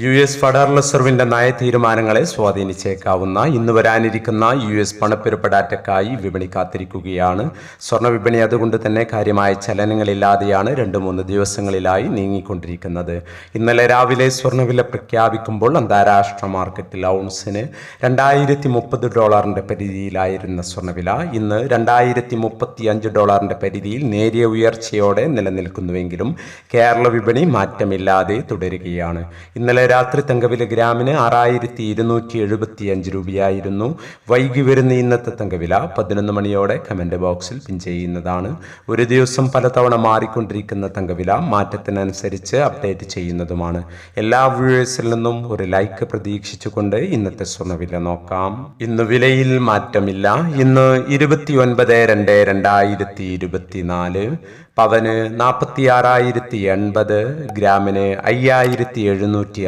U S federal റിസർവിന്റെ നയതീരുമാനങ്ങളെ സ്വാധീനിച്ചേക്കാവുന്ന ഇന്ന് വരാനിരിക്കുന്ന യു എസ് പണപ്പെരുപ്പ ഡാറ്റയ്ക്കായി വിപണി കാത്തിരിക്കുകയാണ്. സ്വർണ വിപണി അതുകൊണ്ട് തന്നെ കാര്യമായ ചലനങ്ങളില്ലാതെയാണ് രണ്ട് മൂന്ന് ദിവസങ്ങളിലായി നീങ്ങിക്കൊണ്ടിരിക്കുന്നത്. ഇന്നലെ രാവിലെ സ്വർണവില പ്രഖ്യാപിക്കുമ്പോൾ അന്താരാഷ്ട്ര മാർക്കറ്റിൽ ഔൺസിന് രണ്ടായിരത്തി മുപ്പത് ഡോളറിന്റെ പരിധിയിലായിരുന്ന സ്വർണവില ഇന്ന് രണ്ടായിരത്തി മുപ്പത്തി അഞ്ച് ഡോളറിന്റെ പരിധിയിൽ നേരിയ ഉയർച്ചയോടെ നിലനിൽക്കുന്നുവെങ്കിലും കേരള വിപണി മാറ്റമില്ലാതെ തുടരുകയാണ്. ഇന്നലെ രാത്രി തങ്കവില ഗ്രാമിന് ആറായിരത്തി ഇരുന്നൂറ്റി എഴുപത്തി അഞ്ച് രൂപയായിരുന്നു. വൈകി വരുന്ന ഇന്നത്തെ തങ്കവില പതിനൊന്ന് മണിയോടെ കമന്റ് ബോക്സിൽ പിൻ ചെയ്യുന്നതാണ്. ഒരു ദിവസം പലതവണ മാറിക്കൊണ്ടിരിക്കുന്ന തങ്കവില മാറ്റത്തിനനുസരിച്ച് അപ്ഡേറ്റ് ചെയ്യുന്നതുമാണ്. എല്ലാ വ്യൂവേഴ്സിൽ നിന്നും ഒരു ലൈക്ക് പ്രതീക്ഷിച്ചുകൊണ്ട് ഇന്നത്തെ സ്വർണവില നോക്കാം. ഇന്ന് വിലയിൽ മാറ്റമില്ല. ഇന്ന് ഇരുപത്തി ഒൻപത് രണ്ട് രണ്ടായിരത്തി ഇരുപത്തിനാല് പവന് നാൽപ്പത്തി ആറായിരത്തി എൺപത് ഗ്രാമിന് അയ്യായിരത്തി എഴുന്നൂറ്റി